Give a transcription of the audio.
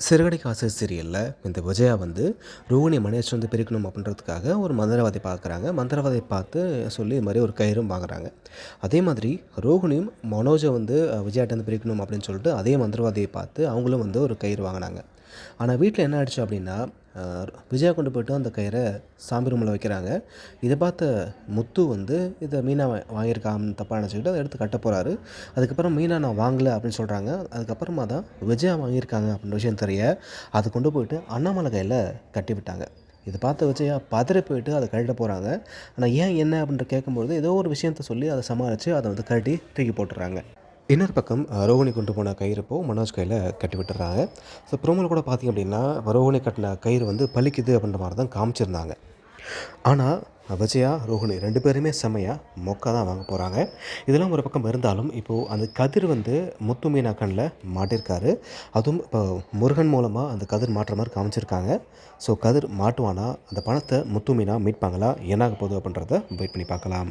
சிறுகடை காசு சீரியலில் இந்த விஜயா வந்து ரோகிணி மணியாச்சு வந்து பிரிக்கணும் அப்படின்றதுக்காக ஒரு மந்திரவாதி பார்க்குறாங்க. மந்திரவாதி பார்த்து சொல்லி இது மாதிரி ஒரு கயிறும் வாங்குறாங்க. அதே மாதிரி ரோகிணியும் மனோஜை வந்து அஹ், விஜயாட்ட வந்து பிரிக்கணும் அப்படின்னு சொல்லிட்டு அதே மந்திரவாதியை பார்த்து அவங்களும் வந்து ஒரு கயிறு வாங்கினாங்க. ஆனால் வீட்டில் என்ன ஆயிடுச்சு அப்படின்னா விஜயா கொண்டு போய்ட்டு அந்த கயிறை சாமி ரூமில் வைக்கிறாங்க. இதை பார்த்த முத்து வந்து இதை மீனா வாங்கியிருக்கான்னு தப்பாக நினச்சிக்கிட்டு அதை எடுத்து கட்ட போகிறாரு அதுக்கப்புறம் மீனா நான் வாங்கலை அப்படின்னு சொல்கிறாங்க அதுக்கப்புறமா தான் விஜயா வாங்கியிருக்காங்க அப்படின்ற விஷயம் தெரிய அதை கொண்டு போயிட்டு அண்ணாமலை கையில் கட்டி விட்டாங்க. இதை பார்த்த விஜயா பதறி போயிட்டு அதை கழட்ட போகிறாங்க ஆனால் ஏன் என்ன அப்படின்ற கேட்கும்பொழுது ஏதோ ஒரு விஷயத்த சொல்லி அதை சமாளித்து அதை வந்து கழட்டி தூக்கி போட்டுறாங்க. இன்னொரு பக்கம் ரோகிணி கொண்டு போன கயிறுப்போ மனோஜ் கையில் கட்டி விட்டுறாங்க ஸோ ப்ரோமோவில் கூட பார்த்திங்க அப்படின்னா ரோகிணி கட்டின கயிறு வந்து பலிக்குது அப்படின்ற மாதிரி தான் காமிச்சிருந்தாங்க. ஆனால் விஜயா ரோஹிணி ரெண்டு பேருமே செம்மையாக மொக்கா தான் வாங்க போகிறாங்க இதெல்லாம் ஒரு பக்கம் இருந்தாலும் இப்போது அந்த கதிர் வந்து முத்து மீனா கண்ணில் மாட்டியிருக்காரு அதுவும் இப்போ முருகன் மூலமாக அந்த கதிர் மாட்டுற மாதிரி காமிச்சிருக்காங்க. ஸோ கதிர் மாட்டுவானா? அந்த பணத்தை முத்து மீனா மீட்பாங்களா? என்னாக போகுது அப்படின்றத வெயிட் பண்ணி பார்க்கலாம்.